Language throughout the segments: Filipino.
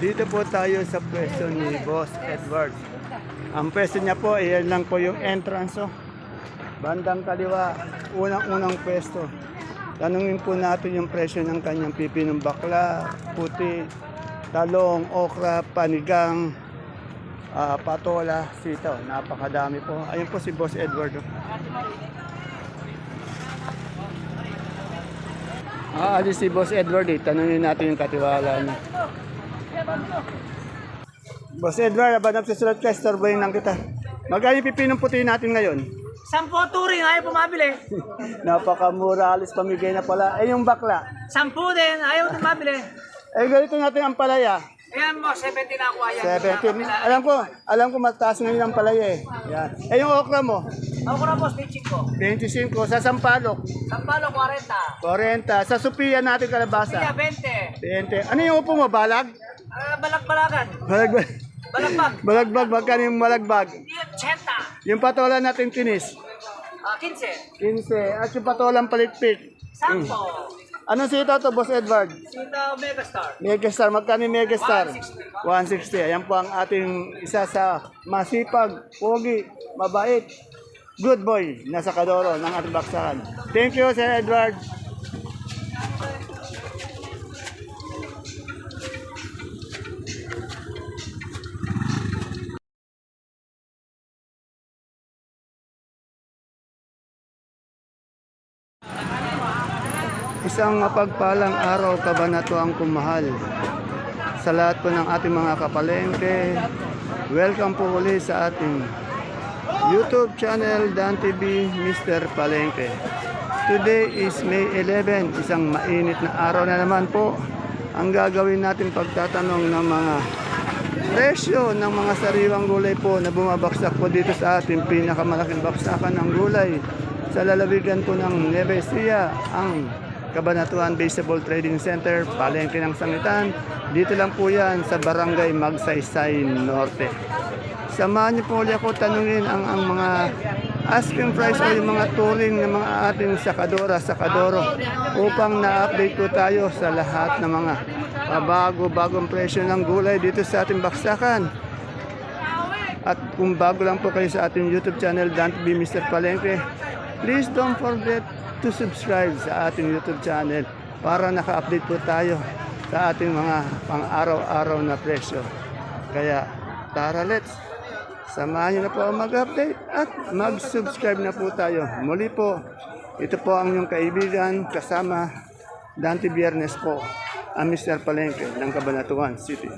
Dito po tayo sa pwesto ni Boss Edward. Ang pwesto niya po, ayan lang po yung entrance. Oh. Bandang kaliwa, unang-unang pwesto. Tanungin po natin yung presyo ng kanyang pipinong bakla, puti, talong, okra, panigang, ah, patola, sitaw. Napakadami po. Ayun po si Boss Edward. oh. Aalis si Boss Edward eh. Tanungin natin yung katiwala niya. Boss Edward, abanap sa sulat ka, storboyin lang kita. Magkano yung pipinong puti natin ngayon? Sampo turing, ayaw pumabili. Napakamura, alis pamigay na pala. Eh, yung bakla. Sampu din, ayaw pumabili. Eh, ganito natin ang palaya. Ayan mo, 70 na ako ayan. 17. Alam ko, alam ko mataas ngayon ang palaya eh. Yan. Eh, yung okra mo, boss, teaching ko. 25. Sa Sampalok, Sampalo, 40. 40. Sa Sophia natin kalabasa, 20. 20. Ano yung upo mo, balag? Ah, balag-balagan. Balagbag. Balagbag. Balagbag, magkano yung balagbag? Yung 80. Yung patola natin kinis, Ah, 15. 15. At yung patolang palikpik. Sampo. Anong sitaw to, Boss Edward? Sita Megastar. Megastar, magkano yung Megastar? 160. Ayan po ang ating isa sa masipag, pogi, mabait, good boy na sa Kadoro ng ating baksakan. Thank you, Sir Edward. Isang mapagpalang araw kabanatuang kumahal sa lahat po ng ating mga kapalengke. Welcome po ulit sa ating YouTube channel Dan TV Mr. Palengke. Today is May 11, isang mainit na araw na naman po. Ang gagawin natin pagtatanong ng mga presyo ng mga sariwang gulay po na bumabaksak po dito sa ating pinakamalaking baksakan ng gulay sa lalawigan po ng Nueva Ecija, ang Kabanatuan Baseball Trading Center, Palengke ng Sangitan. Dito lang po yan sa Barangay Magsaysay Norte. Samahan niyo po ulit ako tanungin ang, ang mga asking price o yung mga touring ng mga ating sakadora, sakadoro upang na-update po tayo sa lahat ng mga bago-bagong presyo ng gulay dito sa ating baksakan. At kung bago lang po kayo sa ating YouTube channel, Dan B. Mr. Palengke, please don't forget to subscribe sa ating YouTube channel para naka-update po tayo sa ating mga pang-araw-araw na presyo. Kaya, tara let's! Samahan niyo na po mag-update at mag-subscribe na po tayo. Muli po, ito po ang inyong kaibigan kasama Dante Biernes po, ang Mr. Palengke ng Cabanatuan City.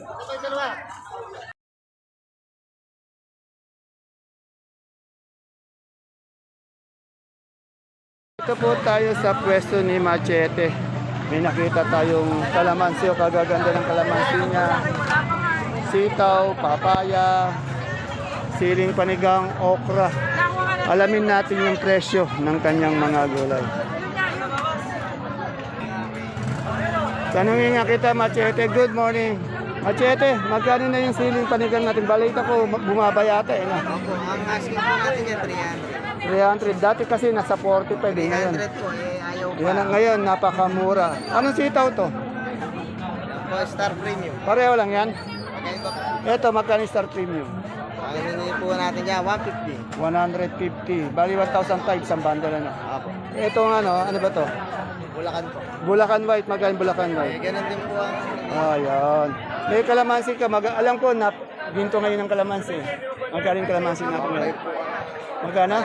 Ito po tayo sa pwesto ni Machete. May nakita tayong kalamansi o kagaganda ng kalamansi niya. Sitaw, papaya, siling panigang, okra. Alamin natin yung presyo ng kanyang mga gulay. Tanungin nga kita, Machete. Good morning. Machete, magkano na yung siling panigang natin? Balita ko, bumaba yata eh. No? Opo, ang asking po natin yan, 300. 300. Dati kasi nasa 40 pa eh. Ngayon. 300 po, eh, ayaw pa. Yan ang ngayon, napakamura. Anong sitaw to? Po, Star Premium. Pareho lang yan. Okay? Ito, magkano yung star premium? Ang hiningi po natin dyan, 150. 150. Bali 1,000 tags ang bundle ano. Ito ano, ano ba to? Bulacan po. Bulacan White, magkano Bulacan Eh, White? ganun din po ang Ayan. May kalamansi ka, mag alam ko na ginto ngayon ng kalamansi. Magkano yung kalamansi natin ngayon? Magkano?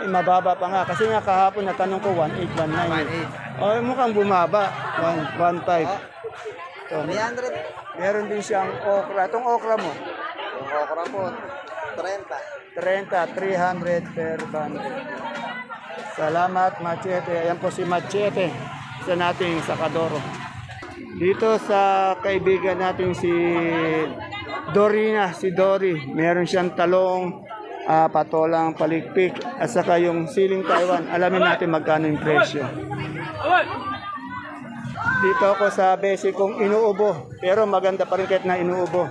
1.5. Eh, mababa pa nga. Kasi nga kahapon natanong ko 1,819. Oh, mukhang bumaba. 1,5. Ito. 300. Meron din siyang okra. Itong okra mo, Yung okra po, 30. 30, 300 per bundle. Salamat, Machete. Ayan po si Machete sa nating Sakadoro. Dito sa kaibigan natin si Dorina, si Dory. Meron siyang talong, ah, patolang palikpik, at saka yung siling Taiwan. Alamin natin magkano yung presyo. Dito ako sa Besi kung inuubo. Pero maganda pa rin kahit na inuubo.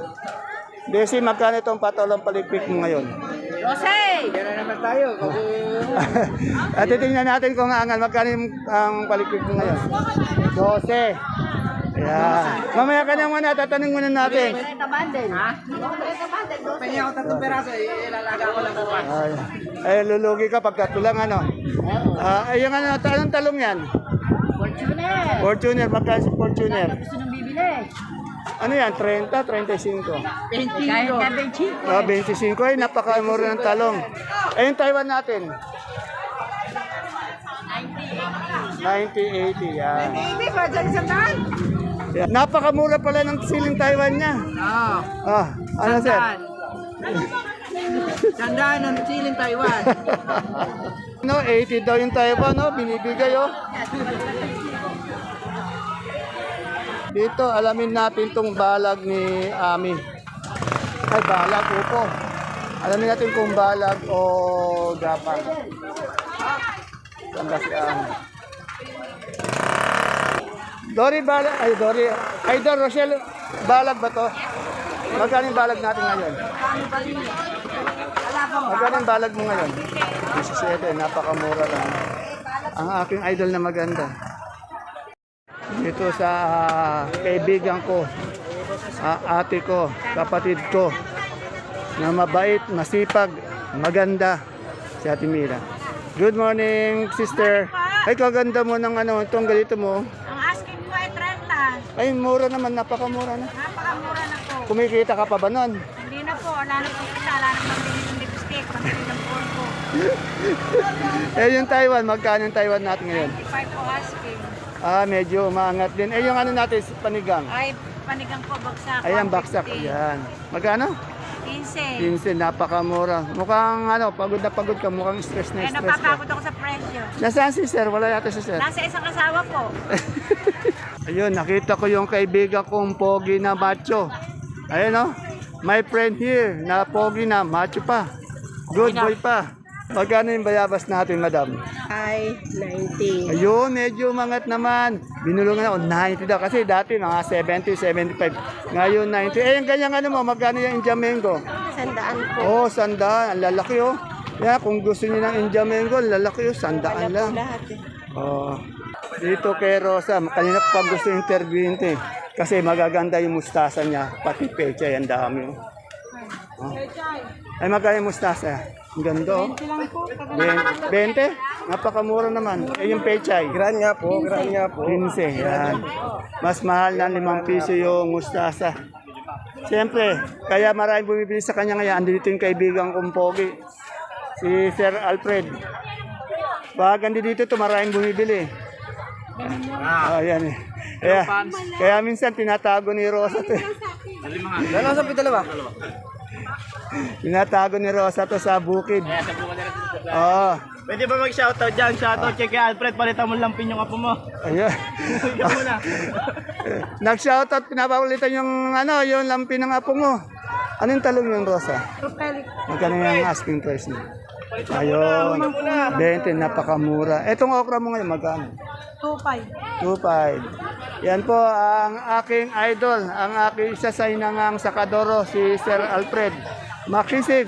Besi, magkano itong patolang palikpik mo ngayon? Gano'n naman tayo. At titingnan natin kung angal, magkano yung ang palikpik mo ngayon? 12. Yan. Mamaya ka na muna, tatanong muna natin. Pwede ako tatlong peraso, ilalaga ko lang bukas. Ay, ay lulugi ka pagka tulang ano. Ah, ay yung ano, anong talong yan? Fortuner. Fortuner, magkano si Fortuner? Gusto nang bibili. Ano yan, 30, 35? Kahit na benching. Ah, 25 ay napakamura ng talong. Eh yung Taiwan natin. 90-80, yan. Hindi ba, dyan sa daan? Napakamura pala ng siling Taiwan niya. Oo. Ah, ano sir? Sandaan ng siling Taiwan. no, 80 daw yung Taiwan, no? Binibigay, oh. Dito, alamin natin tong balag ni Ami. Ay, balag, upo. Alamin natin kung balag o gapang. Ganda si Ami. Dory balag, ay Dory, ay Dor Rochelle, balag ba to? Magkano yung balag natin ngayon? Magkano yung balag mo ngayon? 17, napakamura lang. Ang aking idol na maganda. Dito sa ah, kaibigan ko, ah, ate ko, kapatid ko, na mabait, masipag, maganda, si Ate Mira. Good morning, sister. Ay, kaganda mo ng ano, itong ganito mo. Ay, mura naman, napakamura na. Napakamura na po. Kumikita ka pa ba nun? Hindi na po. Wala na po kita. Wala na pambili ng lipstick. Pambili ng. Eh, yung Taiwan, magkano yung Taiwan natin ngayon? 95 po asking. Ah, medyo umangat din. Eh, yung ano natin, panigang. Ay, panigang po bagsak. Ayan, baksak. 150. Yan. Magkano? 15. 15, napakamura. Mukhang ano, pagod na pagod ka, mukhang stress na Ay, stress ka. napapagod ako sa presyo. Nasaan si sir? Wala yata si sir. Nasa isang asawa po. Ayun, nakita ko yung kaibigan kong pogi na macho. Ayun oh, my friend here, na pogi na macho pa. Good boy pa. Magkano yung bayabas natin, madam? Ay, 90. Ayun, medyo umangat naman. Binulungan ako, 90 daw. Kasi dati mga 70, 75. Ngayon 90. Eh, yung ganyang ano mo, magkano yung Indiamengo? Sandaan po. Oh, sandaan. Ang lalaki oh. Yeah, kung gusto niyo ng Indiamengo, ang lalaki oh, sandaan lang. Lahat eh. Oh. Dito kay Rosa, kanina pa gusto interviewin to eh. Kasi magaganda yung mustasa niya, pati pecha, ang dami. Oh. Oh. Ay, magkano yung mustasa? Ang ganda oh. 20 20? Napakamura naman. Eh, yung pechay. Gran nga po, gran nga po. 15, yan. Mas mahal na 5 piso yung mustasa. Siyempre, kaya maraming bumibili sa kanya ngayon. Andito yung kaibigan kong pogi. Si Sir Alfred. Pag andi dito to maraming bumibili. Ah, yan eh. Kaya, kaya minsan tinatago ni Rosa to. eh. Dalawa sa dalawa. Tinatago ni Rosa to sa bukid. Oo. Pwede ba mag-shoutout dyan? Shoutout kay Alfred, palitan mo lampin yung apo mo. Ayun. Nag-shoutout, pinapaulitan yung ano, yung lampi ng apo mo. Anong talong yung Rosa? Magkano yung asking price niya? Ayun. 20, napakamura. Etong okra mo ngayon, magkano? 2.5. 2.5. Yan po ang aking idol, ang aking isa sa inangang sakadoro, si Sir Alfred. Makisig,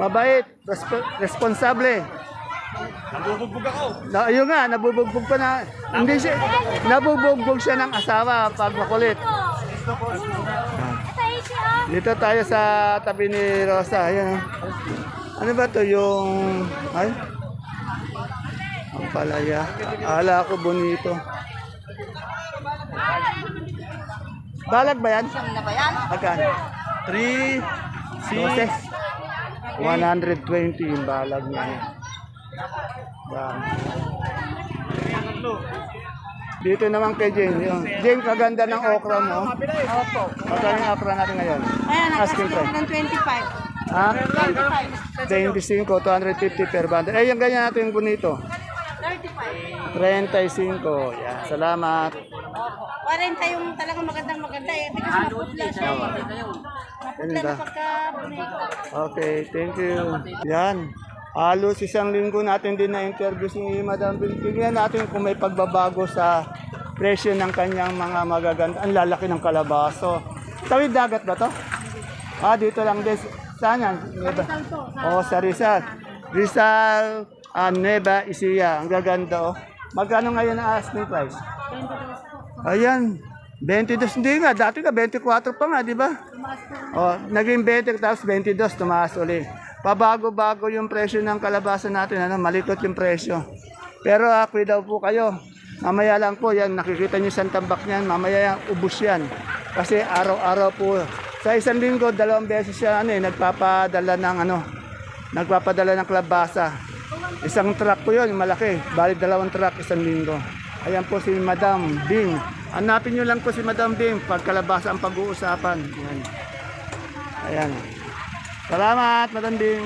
mabait, resp- responsable. Nabubugbog ako. Na, ayun nga, nabubugbog pa na. Hindi siya, nabubugbog siya ng asawa pag makulit. Dito tayo sa tabi ni Rosa. Ayan. Ano ba to yung... Ay? Ang palaya. Ala ko bonito. Balag ba yan? Siyam na ba yan? Magkano? 3, 120 yung balag niya. Dami. Dito naman kay Jane. Yung, Jane, kaganda ng okra mo. Opo. Magkano yung okra natin ngayon? Ayan, Asking price. ng 25. Ha? 25, 250 per bundle. Eh, yung ganyan natin yung bonito. 35. 35. Yan. Salamat. 40 yung talagang magandang maganda eh. Kasi maputla siya eh. Maputla na pagka bonito. Okay, thank you. Yan. Halos isang linggo natin din na-interview si Madam Bill. Tingnan natin kung may pagbabago sa presyo ng kanyang mga magaganda. Ang lalaki ng kalabaso. Tawid dagat ba to? Ah, dito lang din. Saan yan? Nueva. Oh, sa Rizal. Rizal, ah, Nueva, Ecija. Ang gaganda oh. Magkano ngayon ang asking price? Ayan. 22, hindi nga, dati ka 24 pa nga, di ba? Oh, naging 20 tapos 22, tumaas uli. Pabago-bago yung presyo ng kalabasa natin, ano, malikot yung presyo. Pero ako daw po kayo, mamaya lang po, yan, nakikita nyo sa tambak niyan, mamaya yan, ubus yan. Kasi araw-araw po, sa isang linggo, dalawang beses siya, ano, eh, nagpapadala ng, ano, nagpapadala ng kalabasa. Isang truck po yun, malaki. Bali dalawang truck isang linggo. Ayan po si Madam Bing. Hanapin nyo lang po si Madam Bing pag kalabasa ang pag-uusapan. Ayan. Ayan. Salamat, Madam Bing.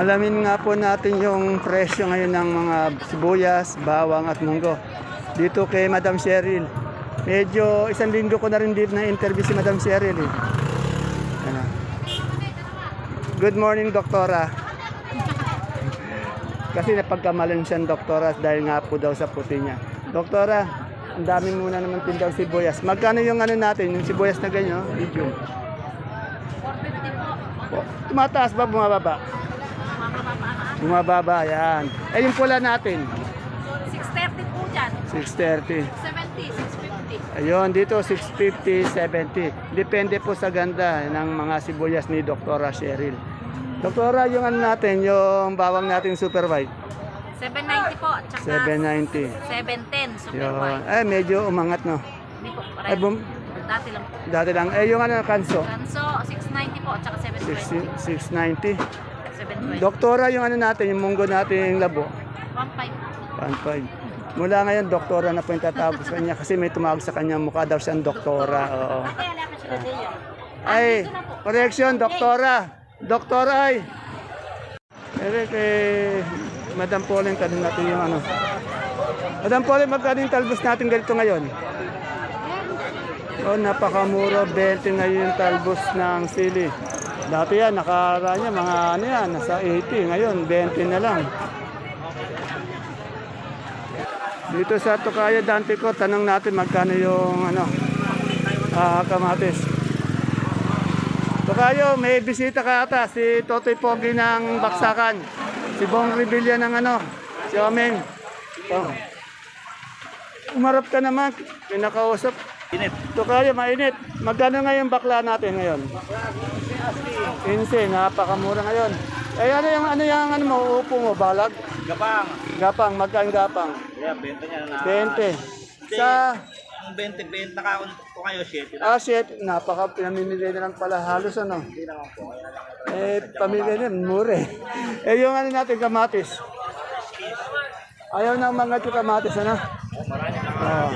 Alamin nga po natin yung presyo ngayon ng mga sibuyas, bawang at munggo. Dito kay Madam Cheryl. Medyo isang linggo ko na rin dito na interview si Madam Cheryl. Eh. Ano. Good morning, Doktora. Kasi napagkamalan siyang doktora dahil nga po daw sa puti niya. Doktora, ang dami muna naman tindang sibuyas. Magkano yung ano natin, yung sibuyas na ganyan, medium? 450 po. Tumataas ba, bumababa? Bumababa, yan. Eh, yung pula natin, 630 po dyan. 630. 70, 650. Ayun, dito 650, 70. Depende po sa ganda ng mga sibuyas ni Doktora Cheryl. Doktora, yung ano natin, yung bawang natin super white, 790 po. Tsaka 790. 710 super Yun. white. Eh, medyo umangat, no? Hindi po. Pareho. bum- Dati lang po. dati lang. Eh, yung ano, kanso, Kanso, 690 po. Tsaka 720. 690. 720. Doktora, yung ano natin, yung munggo natin labo, 1.5. 1.5. Mula ngayon, doktora na po yung tatawag sa kanya kasi may tumawag sa kanya, mukha daw siyang doktora. Oo. Ay, correction, doktora. Doktora ay. Eh, kay Madam Pauline, tanong natin yung ano. Madam Pauline, magkano yung talbos natin ganito ngayon? Oh, napakamura. 20 ngayon yung talbos ng sili. Dati yan, nakara niya, mga ano yan, nasa 80. Ngayon, 20 na lang. Dito sa Tokaya Dante ko, tanong natin magkano yung ano, ah, kamatis. Tokayo, may bisita ka ata, si Totoy Pogi ng Baksakan. Si Bong Revilla ng ano, si Omen. Oh. Umarap ka naman, pinakausap. Init. Tokayo, mainit. Magkano ngayon bakla natin ngayon? 15, napakamura ngayon. Eh ano yung ano yung ano mo, upo mo, balag? Gapang. Gapang, magkano gapang? Kaya, benta niya na. 20. Sa, Ang 20, benta ka ko kayo, 7. ah shit, napaka pinamimili na lang pala halos ano. Eh, pamilya niya, mura eh. Yung ano natin, kamatis. Ayaw na mga kamatis, ano? Oo.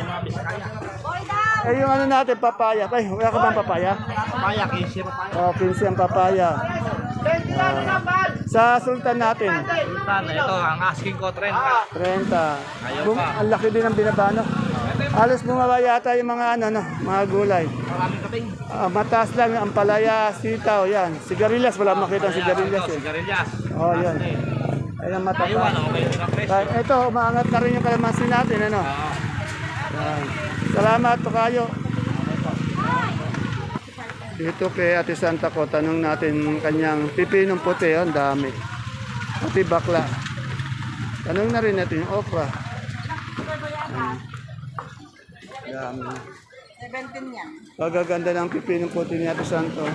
Eh, yung ano natin, papaya. Ay, wala ka bang papaya? Papaya, 15 papaya. Oh, 15 ang papaya. Ah. Sa sultan natin, Sultan, ito, ang asking ko, 30. 30. Bum, ang laki din ng binabano. Alos bumaba yata yung mga ano, no, mga gulay. Maraming kaping. Ah, mataas lang ang palaya, sitaw, yan. Sigarilyas, wala makita ang sigarilyas eh. Sigarilyas. Oh, yan. Ayan, mataas. Taiwan, okay ang. Kahit ito, umaangat na rin yung kalamansi natin, ano? Yan. Salamat, Tokayo. Dito kay Ate Santa ko, tanong natin kanyang pipinong puti, ang dami. Pati bakla. Tanong na rin natin yung okra. Dami. 17 yan. Pagaganda ng pipinong puti ni Ate Santo.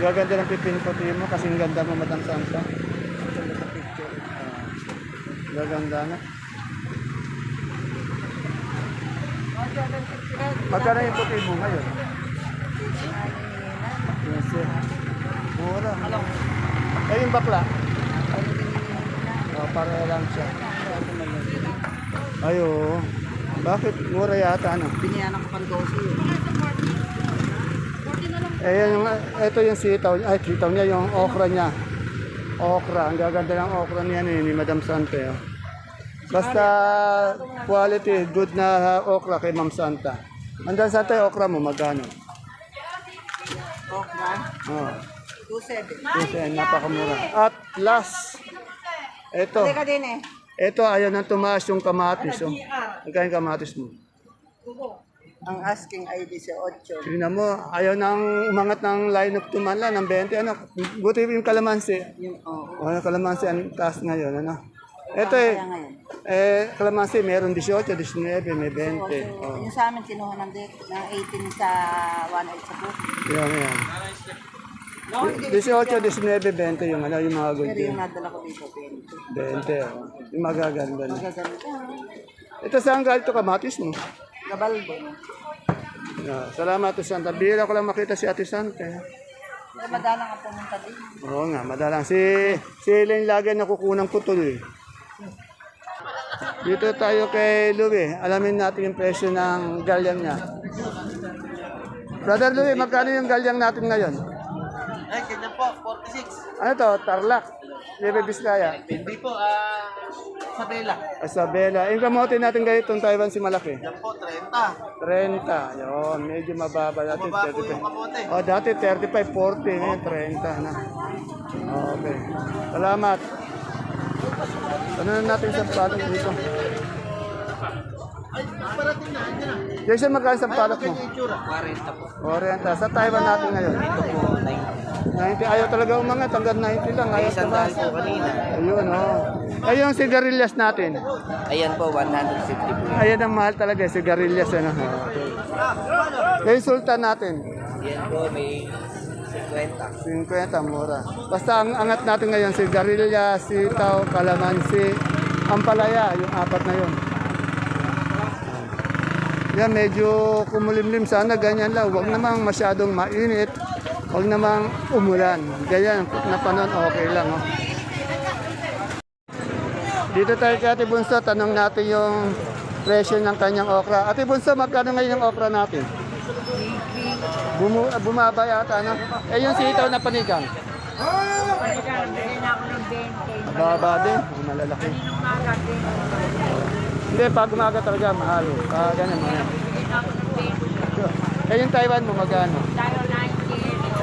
Gaganda ng pipinong puti mo kasi ganda mo, Madam Santa. Gaganda na. Magkano yung puti mo ngayon? Yes, sir. Mura. Eh, yung bakla? Oh, para lang siya. Ay, oo. Bakit? Mura yata, ano? Biniyanan ko pang 12 Eh, yan yung, ito yung sitaw, ay, sitaw niya, yung okra niya. Okra, ang gaganda ng okra niya ni, ni Madam Sante. Oh. Basta quality, good na okra kay Ma'am Santa. Madam Santa, okra mo, magkano? Okra, Oh, 2.7. kasi napakamura. At last, ito, Teka din eh. ito ayaw nang tumaas yung kamatis. Oh. Magkano yung kamatis mo? Ang asking ay 18. Tingnan mo, ayaw nang umangat ng line of tumala ng 20. Ano, buti yung kalamansi. Yung, oh, O, yung kalamansi ang taas ngayon, ano? Ito eh, kaya ngayon. Eh, kalamansi, meron 18, 19, may 20. Oh, Yung sa amin, kinuha ng, de- ng 18 sa 1 sa book. yan, yan. 18, 19, 20 yung ano, yung mga good Pero yun. yung nadala ko dito, 20. 20, oh. Yung magaganda na. Magaganda. Ito saan galing ito kamatis mo? Gabalbo. Yeah, salamat to Santa. Bira ko lang makita si Ate Santa. eh. Madalang ang pumunta din. Oo nga, madalang. Si, si Elaine lagi nakukunang putol eh. Dito tayo kay Louie. Alamin natin yung presyo ng galyang niya. Brother Louie, magkano yung galyang natin ngayon? Eh, ganyan po, 46. Ano to? Tarlac. Libre Biskaya. Hindi po, ah, Sabela. Isabela. Yung kamote natin ngayon itong Taiwan si Malaki. Yan po, 30. 30. Yun, medyo mababa. Dati Mababa po 35. yung kamote. Oh, dati 35, 40. Ngayon 30 na. Okay. Salamat. Ano na natin sa palok dito? Jason, magkano sa palok mo? Itsura. 40 po. 40. Sa Taiwan natin ngayon? Ito po, 90. Ayaw talaga umangat. Hanggang 90 lang. Ayaw Isang daan po kanina. Ayun, oh. Ayun yung sigarilyas natin. Ayan po, 150 po. Ayan ang mahal talaga, sigarilyas. Ano? Yung sultan natin. Yan po, may 50. 50, mura. Basta ang angat natin ngayon, sigarilyas, sitaw, kalamansi, ampalaya, yung apat na yun. Yan, medyo kumulimlim sana, ganyan lang. Huwag namang masyadong mainit. Huwag namang umulan. Ganyan, na panon, okay lang. Oh. Dito tayo kay Ate Bunso, tanong natin yung presyo ng kanyang okra. Ate Bunso, magkano ngayon yung okra natin? Bumu bumaba yata, no? Eh, yung sitaw na panigang. Baba din. Malalaki. Hindi, pag umaga talaga, mahal. Ah, ganun, mahal. Eh, yung Taiwan mo, magano?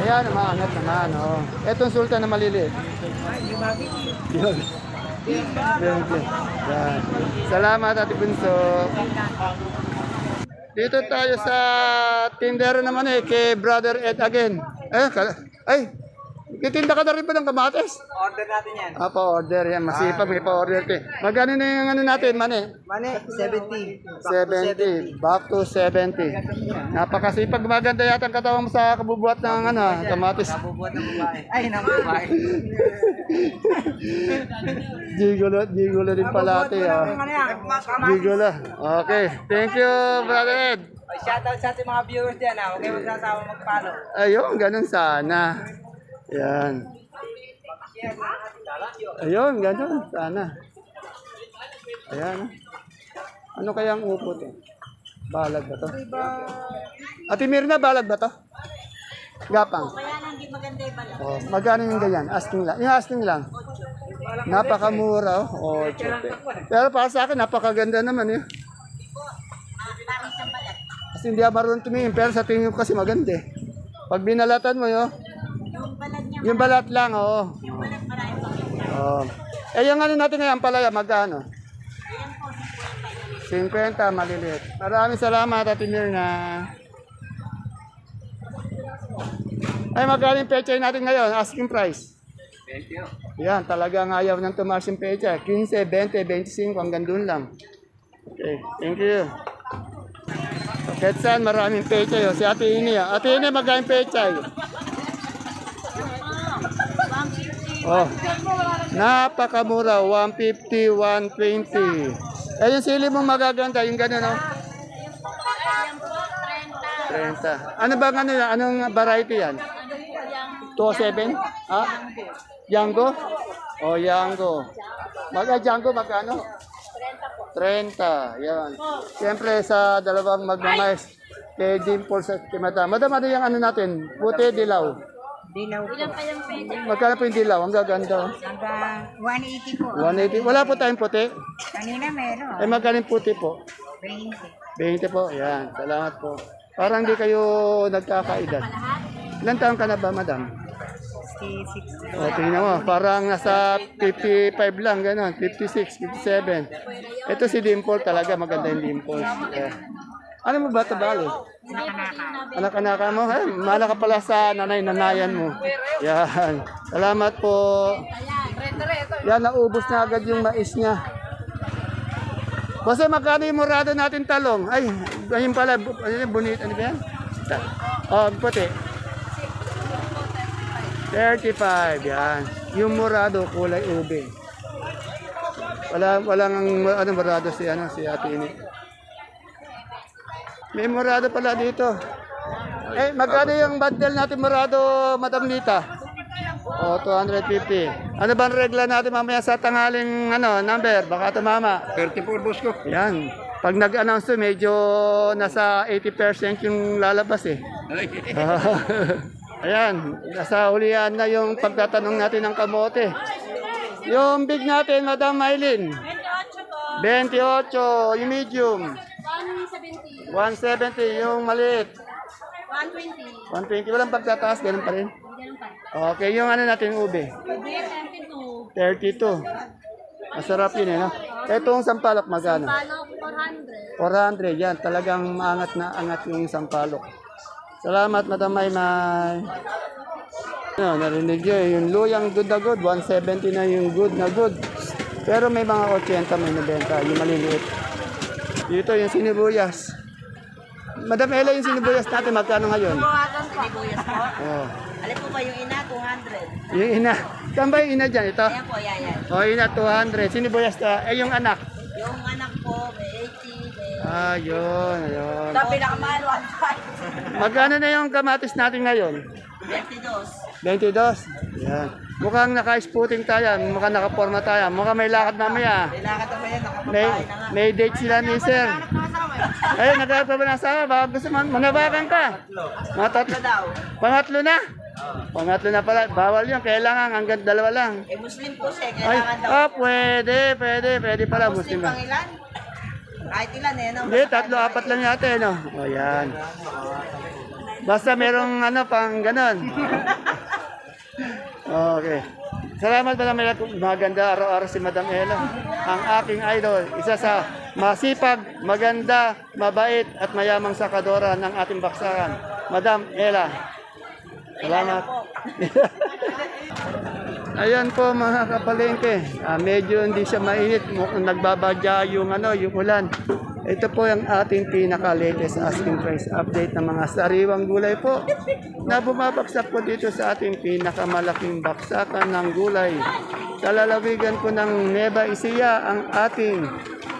Ayan, maangat naman, oh. Etong sultan na maliliit. Yun. Thank you. Yan. Salamat, Ate Bunso. Dito tayo sa tindero naman eh, kay Brother Ed again. Eh, ay, kitinda ka na rin ba ng kamates? Order natin yan. Ah, pa-order yan. Masipag, may pa-order ka. Magkano na yung ano natin, mani? Mane, 70. 70. Back to 70. Napakasipag. Maganda yata ang katawan mo sa kabubuhat ng ano, kamatis. Bubuhat ng babae. Ay, ng babae. Gigolo, gigolo din pala ate. Oh. Gigolo. Okay. Thank you, Brother Ed. Shoutout sa ating mga viewers ha. Huwag kayo magsasawa mag-follow. Ayun, ganun sana. Yan. Ayun, ganun sana. Ayan. Ano kaya ang upo to? Balag ba to? Ate Mirna, balag ba to? Gapang. Kaya nang di maganda yung bala. Oh, magkano yung ganyan? Asking lang. Yung asking lang. Napakamura. Oh, chote. Pero para sa akin, napakaganda naman eh. Kasi hindi ako marunong tumingin, pero sa tingin ko kasi maganda eh. Pag binalatan mo yun, Yung balat niya, yung balat lang, oo. yung balat marami pa. Oh. Eh, yung ano natin ngayon, palaya, magkano? 50, maliliit. Maraming salamat, Ate Mirna. Ay, magkano yung pechay natin ngayon? Asking price. 20. Yan, talagang ayaw ng tumaas yung pechay. 15, 20, 25, hanggang doon lang. Okay, thank you. Ketsan, maraming pechay. Oh. Si Ate Ini. ah. Ate Ini, magkano yung pechay? Oh. Napakamura, 150, 120. Eh, yung sili mo magaganda, yung gano'n, no? Ayan po, 30. 30. Ano ba ano? Anong variety yan? 207? Ha? Yango? Oh, Yango. Mag ah, Yango, magkano? 30. Yan. Siyempre, sa dalawang magmamais, kay Dimples at kay Madam. Madam, ano yung ano natin? Puti, dilaw. Dilaw po. Ilan pa yung pwede? Magkano po yung dilaw? Ang gaganda. oh. Hanggang 180 po. 180. Wala po tayong puti. Kanina meron. Eh, magkano yung puti po? 20. 20 po, yan. Salamat po. Parang hindi kayo nagkakaedad. Ilan taon ka na ba, madam? 66. O, tingnan mo, parang nasa 55 lang, gano'n. 56, 57. Ito si Dimple talaga, maganda yung Dimple. Eh. Ano mo ba ito, Bali? Anak-anaka mo? Eh, mana ka pala sa nanay-nanayan mo. Yan. Salamat po. Yan, naubos na agad yung mais niya. Kasi magkano yung murado natin talong? Ay, ayun pala, ano yan, bonito, ano ba yan? Oh, puti. 35, yan. Yung murado, kulay ube. Wala, walang ano, murado si, ano, si Ate Ini. May murado pala dito. Eh, magkano yung bundle natin murado, Madam Lita? O, 250. Ano bang regla natin mamaya sa tanghaling ano, number? Baka tumama. 34 boss ko. Yan. Pag nag-announce to, medyo nasa 80% yung lalabas eh. Ayan, nasa hulihan na yung pagtatanong natin ng kamote. Yung big natin, Madam Maylin. 28 po. 28, yung medium. 170. 170, yung maliit. 120. 120, walang pagtataas, ganun pa rin. Ganun pa. Okay, yung ano natin, ube. Ube, 32. 32. Masarap yun eh, no? Itong sampalok magkano? Palok, 400. 400, yan. Talagang maangat na angat yung sampalok. Salamat, Madam Maymay. No, narinig nyo, eh, yung luyang good na good, 170 na yung good na good. Pero may mga 80 may nabenta, yung maliliit. Dito yung sinibuyas. Madam Ella, yung sinibuyas natin, magkano ngayon? Sinibuyas po. Oh. Alin po ba yung ina? 200. Yung ina. Saan ba yung ina dyan? Ito? Ayan po, yan, yan. O, ina 200. Sinibuyas ta. Eh, yung anak. Yung anak po, may 80, may... Ah, yun, yun. Ito, pinakamahal, 1.5. Magkano na yung kamatis natin ngayon? 22. 22. Yan. Mukhang naka-spooting tayo. Mukhang nakaporma tayo. Mukhang may lakad mamaya. May, nakapabahay na nga. may date sila ni sir. Ayun, nagkakaroon pa ba ng asawa? Baka gusto mo, manabakan ka. Mga tatlo. daw. Pangatlo na? Pangatlo na pala. Bawal yun. Kailangan hanggang dalawa lang. Eh, Muslim po siya, Ay, kailangan daw. ah, pwede, pwede, pwede pala. Muslim Muslim ba? pang ilan? Kahit ilan eh, no? Hindi, tatlo, apat lang yata eh, no? O, yan. Basta merong ano, pang ganon. Okay. Salamat Madam Ella. Maganda araw-araw si Madam Ella. Ang aking idol. Isa sa masipag, maganda, mabait at mayamang sakadora ng ating baksakan. Madam Ella. Salamat. Ayan po mga kapalengke. Ah, medyo hindi siya mainit. Nagbabadya yung ano, yung ulan. Ito po yung ating pinaka-latest asking price update ng mga sariwang gulay po na bumabagsak po dito sa ating pinakamalaking baksakan ng gulay. Sa lalawigan po ng Neva Ecija ang ating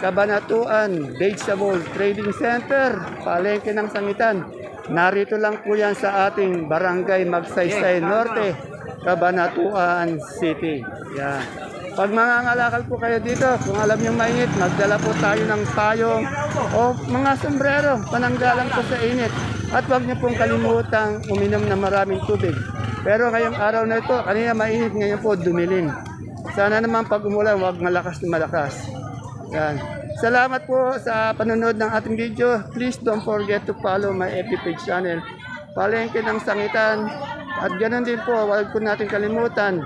Kabanatuan Vegetable Trading Center, palengke ng sangitan. Narito lang po yan sa ating Barangay Magsaysay Norte, Kabanatuan City. Yan. Pag mangangalakal po kayo dito, kung alam nyo mainit, magdala po tayo ng payong o mga sombrero, pananggalang po sa init. At huwag nyo pong kalimutang uminom ng maraming tubig. Pero ngayong araw na ito, kanina mainit, ngayon po dumilim. Sana naman pag umulan, huwag malakas na malakas. Yan. Salamat po sa panonood ng ating video. Please don't forget to follow my FB page channel. Palengke ng Sangitan. At ganoon din po, huwag po natin kalimutan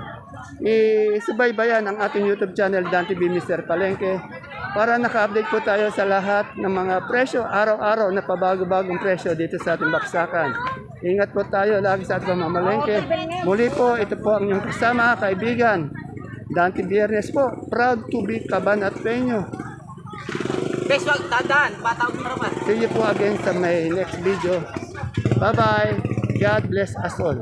i-subaybayan ang ating YouTube channel Dan TV Mr. Palengke para naka-update po tayo sa lahat ng mga presyo araw-araw na pabago-bagong presyo dito sa ating baksakan. Ingat po tayo lagi sa ating pamamalengke. Muli po, ito po ang inyong kasama, kaibigan. Dante Biernes po, proud to be Cabanat Peño. Guys, wag tandaan, bataw mo naman. See you po again sa my next video. Bye-bye. God bless us all.